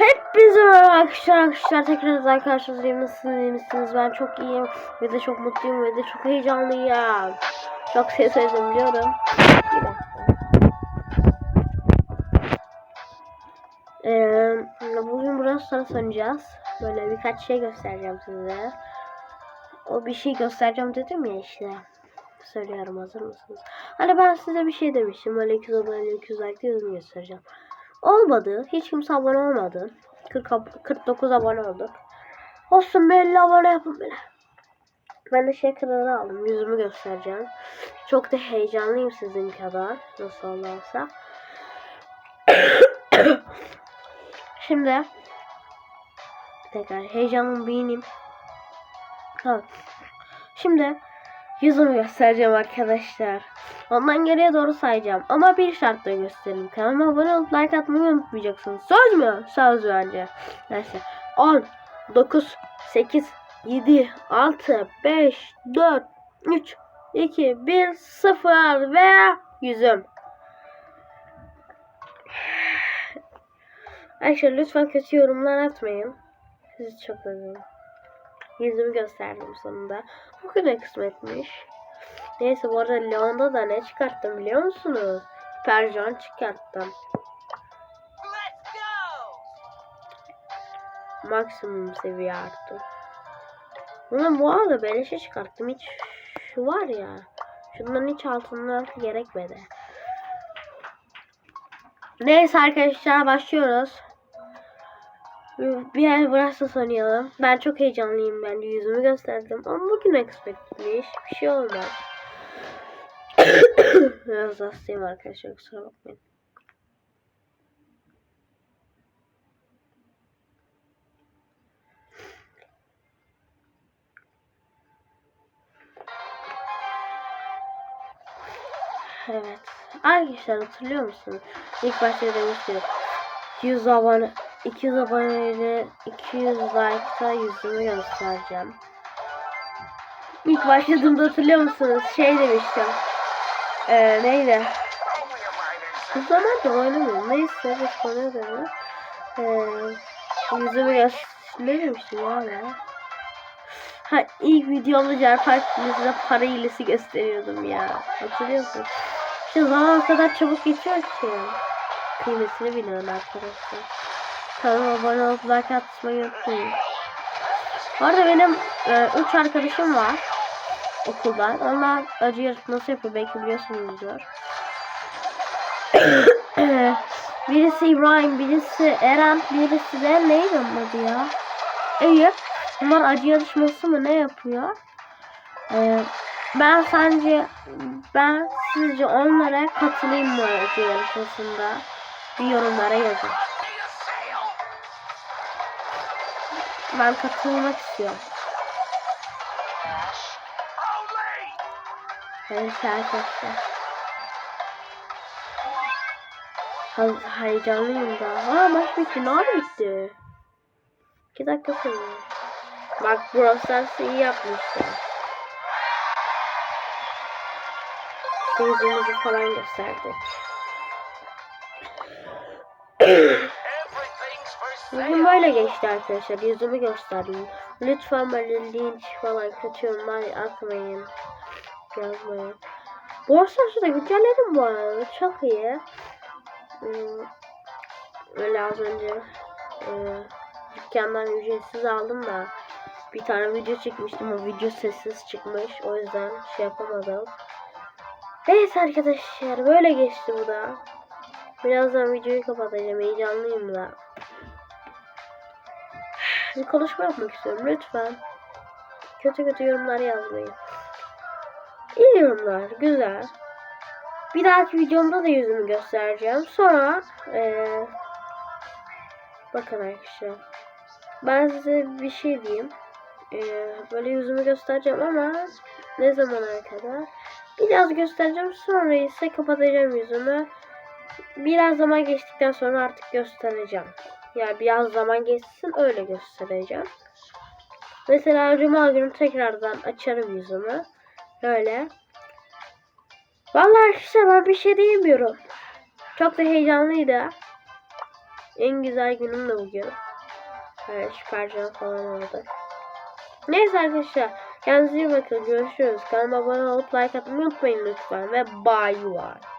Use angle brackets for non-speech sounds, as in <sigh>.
Hepinize merhaba arkadaşlar. Arkadaşlar tekrardan karşınızdayım. Nasılsınız? İyi misiniz? Ben çok iyiyim. Ve de çok mutluyum ve de çok heyecanlıyım. Çok şey söyledim biliyorum. Bir dakika. Ee, bugün burası sana oynayacağız. Böyle birkaç şey göstereceğim size. O bir şey göstereceğim dedim ya işte. Söylüyorum hazır mısınız? Hani ben size bir şey demiştim. Böyle 200 abone 200 like göstereceğim Olmadı. Hiç kimse abone olmadı. 40, ab- 49 abone olduk. Olsun be 50 abone yapın bile. Ben de şey kararı aldım. Yüzümü göstereceğim. Çok da heyecanlıyım sizin kadar. Nasıl olursa. <coughs> Şimdi tekrar heyecanımı beğeneyim. Tamam. Şimdi yüzümü göstereceğim arkadaşlar. Ondan geriye doğru sayacağım. Ama bir şartla göstereyim. Kanalıma abone olup like atmayı unutmayacaksınız. Söz mü? Söz bence. Neyse. 10, 9, 8, 7, 6, 5, 4, 3, 2, 1, 0 ve yüzüm. Ayşe lütfen kötü yorumlar atmayın. Sizi çok özledim. Yüzümü gösterdim sonunda. Bugün de kısmetmiş. Neyse bu arada Leon'da da ne çıkarttım biliyor musunuz? Perjan çıkarttım. Maksimum seviye arttı. Bunu bu arada beleşe çıkarttım. Hiç şu var ya. Şundan hiç altından gerekmedi. Neyse arkadaşlar başlıyoruz. Bir yer burası oynayalım. Ben çok heyecanlıyım ben yüzümü gösterdim. Ama bugün expectmiş. Bir şey olmaz. <coughs> Biraz hastayım arkadaşlar kusura bakmayın. Evet. Arkadaşlar hatırlıyor musunuz? İlk başta demiştim. 100 abone 200 aboneyle 200 like'ta yüzümü göstereceğim. İlk başladığımda hatırlıyor musunuz? Şey demiştim. Ee, neydi? Bu zaman da oynamıyorum. Neyse biz konuya dönüyoruz. Ee, yüzümü göster... Ne demiştim ya ben? Ha ilk videomda Cerpark hilesine para hilesi gösteriyordum ya. Hatırlıyor musun? Şu zaman o kadar çabuk geçiyor ki. Kıymetini biliyorum arkadaşlar. Kanalıma abone olup like atmayı unutmayın. Bu arada benim 3 arkadaşım var okuldan. Onlar acı yarışması yapıyor. Belki biliyorsunuzdur. <coughs> birisi İbrahim, birisi Eren, birisi de neydi onun adı ya? Eyüp. Bunlar acı yarışması mı ne yapıyor? Ee, ben sence ben sizce onlara katılayım mı acı yarışmasında? Bir yorumlara yazın. Ben katılmak istiyorum. Evet arkadaşlar. Ha- Heyecanlıyım da. Ha maç bitti. Ne oldu bitti? 2 dakika sonra. Bak Brawl iyi yapmışlar. İşte yüzümüzü falan gösterdik. <clears throat> Bugün böyle geçti arkadaşlar. Yüzümü gösterdim. Lütfen böyle linç falan kötü yorumlar atmayın. Yazmayın. Borsası da güncelledim bu arada. Çok iyi. Hmm, Öyle az önce e, dükkandan ücretsiz aldım da bir tane video çekmiştim. O video sessiz çıkmış. O yüzden şey yapamadım. Neyse arkadaşlar böyle geçti bu da. Birazdan videoyu kapatacağım. Heyecanlıyım da. Bir konuşma yapmak istiyorum lütfen. Kötü kötü yorumlar yazmayın. İyi yorumlar, güzel. Bir dahaki videomda da yüzümü göstereceğim. Sonra eee bakın arkadaşlar. Ben size bir şey diyeyim. Eee, böyle yüzümü göstereceğim ama ne zamana kadar? Biraz göstereceğim sonra ise kapatacağım yüzümü. Biraz zaman geçtikten sonra artık göstereceğim. Yani biraz zaman geçsin öyle göstereceğim. Mesela cuma günü tekrardan açarım yüzümü. Öyle. Vallahi arkadaşlar ben bir şey diyemiyorum. Çok da heyecanlıydı. En güzel günüm de bugün. Evet süpercan falan oldu. Neyse arkadaşlar. Kendinize iyi bakın. Görüşürüz. Kanalıma abone olup like atmayı unutmayın lütfen. Ve bye bye.